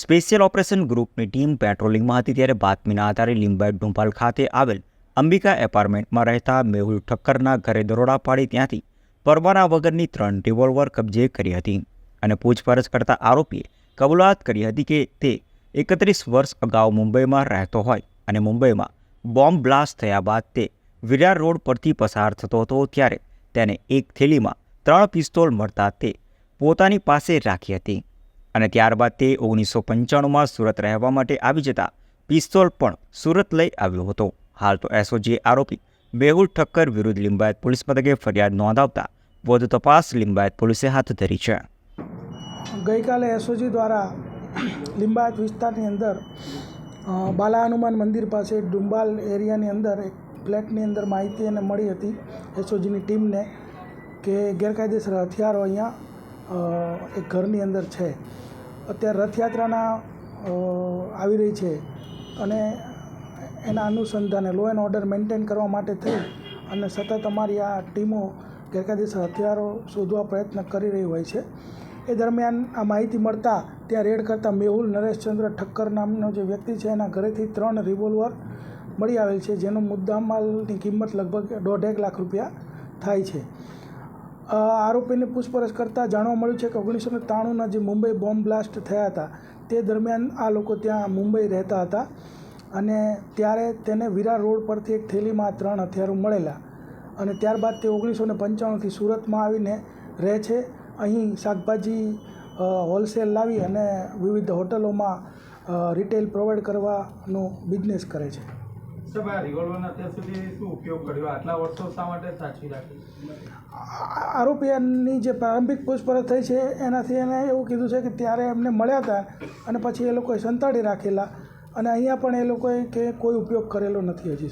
Special operation ગ્રુપની team પેટ્રોલિંગમાં હતી ત્યારે બાતમીના આધારે લીંબાયત ડુંભાલ ખાતે આવેલ અંબિકા એપાર્ટમેન્ટમાં રહેતા મેહુલ ઠક્કરના ઘરે દરોડા પાડી ત્યાંથી પરવાના વગરની ત્રણ રિવોલ્વર કબજે કરી હતી અને પૂછપરછ કરતા આરોપીએ કબૂલાત કરી હતી કે તે એકત્રીસ વર્ષ અગાઉ મુંબઈમાં રહેતો હોય અને મુંબઈમાં બોમ્બ બ્લાસ્ટ થયા બાદ તે વિરાર રોડ પરથી પસાર થતો હતો ત્યારે તેને એક થેલીમાં ત્રણ પિસ્તોલ મળતા તે પોતાની પાસે રાખી હતી. અને ત્યારબાદ તે ઓગણીસો પંચાણુંમાં સુરત રહેવા માટે આવી જતા પિસ્તોલ પણ સુરત લઈ આવ્યો હતો. હાલ તો એસઓજી આરોપી મેહુલ ઠક્કર વિરુદ્ધ લિંબાયત પોલીસ મથકે ફરિયાદ નોંધાવતા વધુ તપાસ લિંબાયત પોલીસે હાથ ધરી છે. ગઈકાલે એસઓજી દ્વારા લિંબાયત વિસ્તારની અંદર બાલા હનુમાન મંદિર પાસે ડુંબાલ એરિયાની અંદર એક ફ્લેટની અંદર માહિતી એને મળી હતી એસઓજીની ટીમને કે ગેરકાયદેસર હથિયારો અહીંયા એક ઘરની અંદર છે. અત્યારે રથયાત્રાના આવી રહી છે અને એના અનુસંધાને લો એન્ડ ઓર્ડર મેન્ટેન કરવા માટે થઈ અને સતત અમારી આ ટીમો ગેરકાયદેસર હથિયારો શોધવા પ્રયત્ન કરી રહી હોય છે. એ દરમિયાન આ માહિતી મળતા ત્યાં રેડ કરતાં મેહુલ નરેશચંદ્ર ઠક્કર નામનો જે વ્યક્તિ છે એના ઘરેથી ત્રણ રિવોલ્વર મળી આવેલ છે, જેનો મુદ્દામાલની કિંમત લગભગ દોઢેક લાખ રૂપિયા થાય છે. આરોપીને પૂછપરછ કરતાં જાણવા મળ્યું છે કે ઓગણીસો ને ત્રાણુંના જે મુંબઈ બોમ્બ બ્લાસ્ટ થયા હતા, તે દરમિયાન આ લોકો ત્યાં મુંબઈ રહેતા હતા અને ત્યારે તેને વિરાર રોડ પરથી એક થેલીમાં ત્રણ હથિયારો મળેલા અને ત્યારબાદ તે ઓગણીસો ને પંચાણુંથી સુરતમાં આવીને રહે છે. અહીં શાકભાજી હોલસેલ લાવી અને વિવિધ હોટલોમાં રિટેલ પ્રોવાઈડ કરવાનો બિઝનેસ કરે છે. આરોપીની જે પ્રારંભિક પૂછપરછ થઈ છે, એનાથી એને એવું કીધું છે કે ત્યારે એમને મળ્યા હતા અને પછી એ લોકોએ સંતાડી રાખેલા. અને અહીંયા પણ એ લોકોએ કે કોઈ ઉપયોગ કરેલો નથી હજી